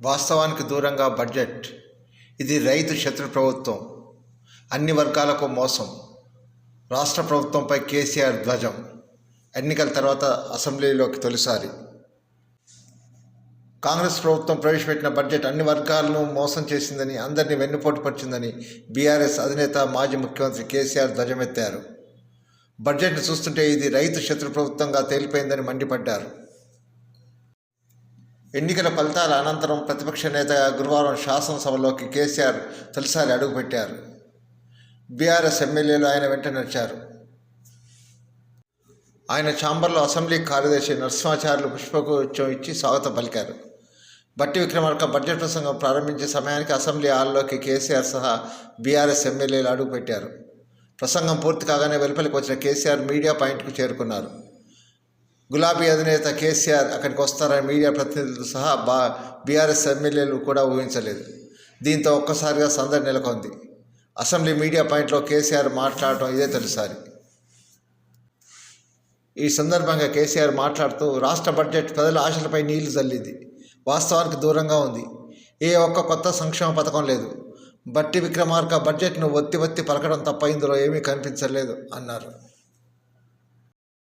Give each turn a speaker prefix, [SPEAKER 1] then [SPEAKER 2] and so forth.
[SPEAKER 1] వాస్తవానికి దూరంగా బడ్జెట్. ఇది రైతు శత్రు ప్రభుత్వం. అన్ని వర్గాలకు మోసం. రాష్ట్ర ప్రభుత్వంపై కేసీఆర్ ధ్వజం. ఎన్నికల తర్వాత అసెంబ్లీలోకి తొలిసారి. కాంగ్రెస్ ప్రభుత్వం ప్రవేశపెట్టిన బడ్జెట్ అన్ని వర్గాలను మోసం చేసిందని అందరినీ వెన్నుపోటు పరిచిందని బీఆర్ఎస్ అధినేత మాజీ ముఖ్యమంత్రి కేసీఆర్ ధ్వజమెత్తారు. బడ్జెట్ను చూస్తుంటే ఇది రైతు శత్రు ప్రభుత్వంగా తేలిపోయిందని మండిపడ్డారు. ఎన్నికల ఫలితాల అనంతరం ప్రతిపక్ష నేతగా గురువారం శాసనసభలోకి కేసీఆర్ తొలిసారి అడుగుపెట్టారు బీఆర్ఎస్ ఎమ్మెల్యేలు ఆయన వెంట నడిచారు. ఆయన ఛాంబర్లో అసెంబ్లీ కార్యదర్శి నరసింహాచార్యులు పుష్పగుచ్చం ఇచ్చి స్వాగతం పలికారు. బట్టి విక్రమార్క బడ్జెట్ ప్రసంగం ప్రారంభించే సమయానికి అసెంబ్లీ హాల్లోకి కేసీఆర్ సహా బీఆర్ఎస్ ఎమ్మెల్యేలు అడుగుపెట్టారు ప్రసంగం పూర్తి కాగానే వెలుపలికి వచ్చిన కేసీఆర్ మీడియా పాయింట్కు చేరుకున్నారు. గులాబీ అధినేత కేసీఆర్ అక్కడికి వస్తారని మీడియా ప్రతినిధులు సహా బా బీఆర్ఎస్ ఎమ్మెల్యేలు కూడా ఊహించలేదు. దీంతో ఒక్కసారిగా సందడి నెలకొంది. అసెంబ్లీ మీడియా పాయింట్లో కేసీఆర్ మాట్లాడటం ఇదే తొలిసారి. ఈ సందర్భంగా కేసీఆర్ మాట్లాడుతూ రాష్ట్ర బడ్జెట్ ప్రజల ఆశలపై నీళ్ళు చల్లింది వాస్తవానికి దూరంగా ఉంది. ఏ ఒక్క కొత్త సంక్షేమ పథకం లేదు. బట్టి విక్రమార్క బడ్జెట్ను ఒత్తి ఒత్తి పలకడం తప్ప ఇందులో ఏమీ కనిపించలేదు అన్నారు.